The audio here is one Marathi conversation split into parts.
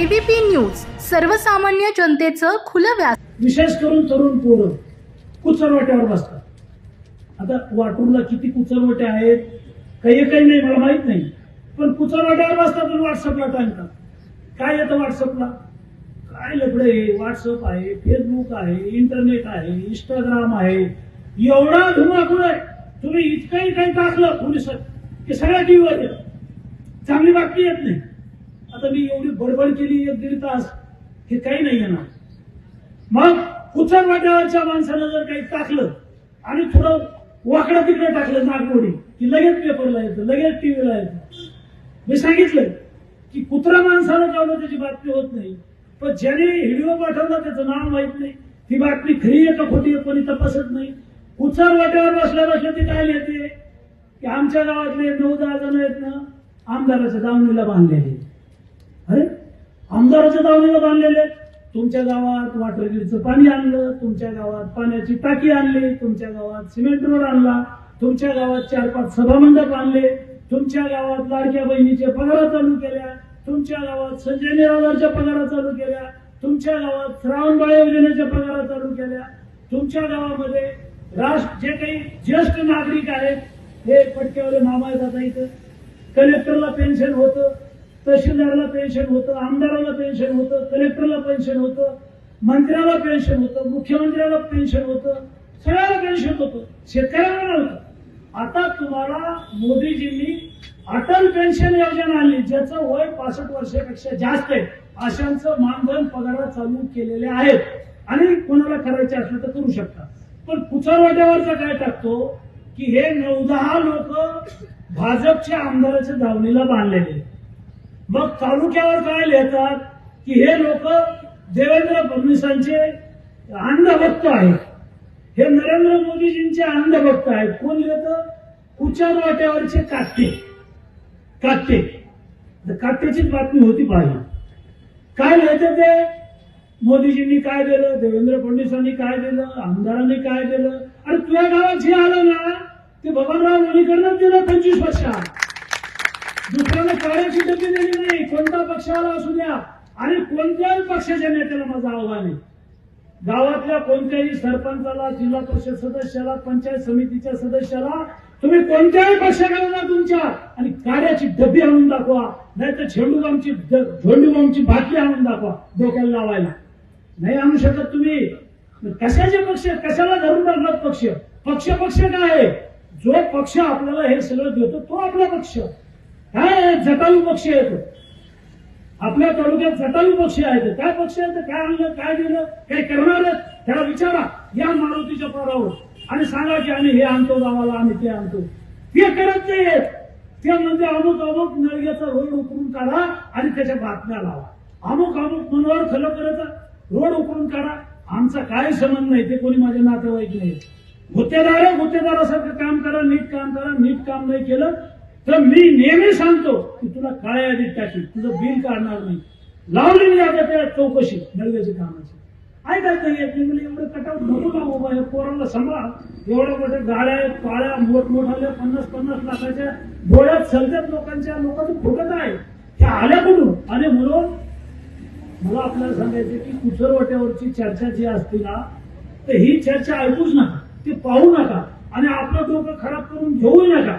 एबीपी न्यूज सर्वसामान्य जनतेचं खुलं व्यास विशेष करून तरुण पोरं कुचरवट्यावर बसतात. आता वाटूरला किती कुचरवटे आहेत काही काही नाही मला माहीत नाही. पण कुचरवट्यावर बसतात आणि व्हॉट्सअपला टाकतात काय येतं व्हॉट्सअपला? काय लफडे आहे? व्हॉट्सअप आहे फेसबुक आहे इंटरनेट आहे इंस्टाग्राम आहे. एवढा धुमाकूळ आहे. तुम्ही इतकंही काही टाकलं पोलिसात की सगळ्या टीव्हीवर चांगली बातमी येत नाही. आता मी एवढी बडबड केली एक दीड तास हे काही नाही येणार. मग कुचर वाट्यावरच्या माणसानं जर काही टाकलं आणि थोडं वाकडं तिकडे टाकलं नागमोडी की लगेच पेपरला येतं लगेच टीव्हीला येतं. मी सांगितलं की कुत्रा माणसानं जाऊन त्याची बातमी होत नाही. पण ज्याने व्हिडिओ पाठवला त्याचं नाव माहीत नाही. ती बातमी खरी आहे का खोटी आहे कोणी तपासत नाही. कुचर वाट्यावर बसल्या बसल्या ती काय लिहिते? की आमच्या गावातले नऊ दहा जण आहेत ना आमदाराच्या दावणीला बांधलेले. अरे आमदाराच्या दावणीला बांधलेले तुमच्या गावात वॉटर ग्रीडचं पाणी आणलं तुमच्या गावात पाण्याची टाकी आणली तुमच्या गावात सिमेंट रोड आणला तुमच्या गावात चार पाच सभामंडप आणले तुमच्या गावात लाडक्या बहिणीचे पगार चालू केल्या तुमच्या गावात संजय निराधारच्या पगारा चालू केल्या तुमच्या गावात श्रावणबाळ योजनेच्या पगारा चालू केल्या तुमच्या गावामध्ये राष्ट्र जे काही ज्येष्ठ नागरिक आहेत हे पटक्यावाले मामा जाता इथं. कलेक्टरला पेन्शन होतं. तहसीलदारला पेन्शन होतं आमदाराला पेन्शन होतं कलेक्टरला पेन्शन होतं मंत्र्याला पेन्शन होतं मुख्यमंत्र्याला पेन्शन होतं सगळ्याला पेन्शन होतं शेतकऱ्याला नव्हतं आता तुम्हाला मोदीजींनी अटल पेन्शन योजना आणली ज्याचं वय पासष्ट वर्षापेक्षा जास्त आहे. अशांचं मानधन पगार चालू केलेले आहेत. आणि कोणाला करायचे असलं तर करू शकता पण कुचरवाट्यावरचा काय टाकतो? की हे नऊ दहा लोक भाजपच्या आमदाराच्या धावणीला बांधलेले आहेत. मग तालुक्यावर काय लिहितात की हे लोक देवेंद्र फडणवीसांचे अंधभक्त आहेत. हे नरेंद्र मोदीजींचे अंधभक्त आहेत. कोण लिहित? उच्चार वाट्यावरचे काट्टे काट्टे काट्याचीच बातमी होती पाहिजे काय लिहायचं ते? मोदीजींनी काय दिलं? देवेंद्र फडणवीसांनी काय दिलं? आमदारांनी काय दिलं? आणि तुझ्या गावात जे आलं ना ते बबनराव लोणीकरनंच दिलं पंचवीस वर्षात. दुसऱ्याला काळ्याची डबी दिली नाही कोणता पक्षाला असू द्या. आणि कोणत्याही पक्षाच्या नेत्याला माझं आव्हान आहे. गावातल्या कोणत्याही सरपंचाला जिल्हा परिषद सदस्याला पंचायत समितीच्या सदस्याला तुम्ही कोणत्याही पक्षाकडे ना तुमच्या. आणि काड्याची डबी आणून दाखवा. नाही तर झेंडू बॉम्बची झेंडू बॉम्बची आणून दाखवा डोक्याला लावायला. नाही आणू शकत तुम्ही. कशाचे पक्ष? कशाला धरून धरणार पक्ष? पक्ष पक्ष काय आहे? जो पक्ष आपल्याला हे सगळं देतो तो आपला पक्ष. काय आहे? जटायू पक्ष येतो आपल्या तालुक्यात जटायू पक्ष आहेत. काय पक्ष आहेत? काय आणलं? काय दिलं? काय करणार आहेत? त्याला विचारा या मारुतीच्या पोरावर. आणि सांगा की आम्ही हे आणतो गावाला आम्ही ते आणतो. ते करत नाहीयेत ते म्हणजे अमुक अमुक नळग्याचा रोड उकरून काढा आणि त्याच्या बातम्या लावा. अमुक अमुक मनोहर खलकरचा रोड उकरून काढा. आमचा काय संबंध नाही. ते कोणी माझे नातेवाईक नाही. गुत्तेदार गुत्तेदारासारखं काम करा नीट काम करा. नीट काम नाही केलं तर मी नेहमी सांगतो की तुला काळ्या यादीत टाकी तुझं बिल काढणार नाही. लावली मी आता त्या चौकशी नळव्याच्या कामाची. ऐकत नाही येत म्हणजे एवढं कटाव नको ना बाबा? हे पोरांना सांभाळ. एवढ्या मोठ्या गाड्या आहेत काळ्या मोठमोठाल्या पन्नास पन्नास लाखाच्या डोळ्यात सलत्यात लोकांच्या लोकांचं फुटत आहे. त्या आल्या कुठून? आणि म्हणून मला आपल्याला सांगायचं की कुचरवट्यावरची चर्चा जी असते ना तर ही चर्चा ऐकूच नका. ती पाहू नका. आणि आपलं डोकं खराब करून घेऊ नका.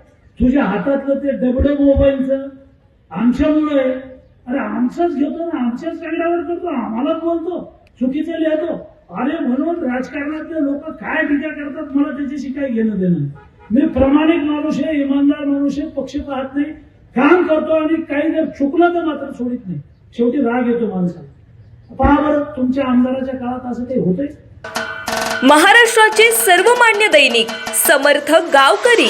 तुझ्या हातातलं ते डबडं मोबाईलचं. आमच्यामुळे आहे अरे आमचंच घेतो ना आमच्याच कागदावर करतो आम्हाला बोलतो चुकीचं लिहितो. अरे म्हणून राजकारणातले लोक काय टीका करतात मला त्याच्याशी काही घेणं देणं मी प्रामाणिक माणूस आहे इमानदार माणूस आहे पक्ष पाहत नाही. काम करतो आणि काही जर चुकलं तर मात्र सोडित नाही. शेवटी राग येतो माणसाला. पहा बरं तुमच्या आमदाराच्या काळात असं काही होतंय? महाराष्ट्राचे सर्वमान्य दैनिक समर्थ गावकरी.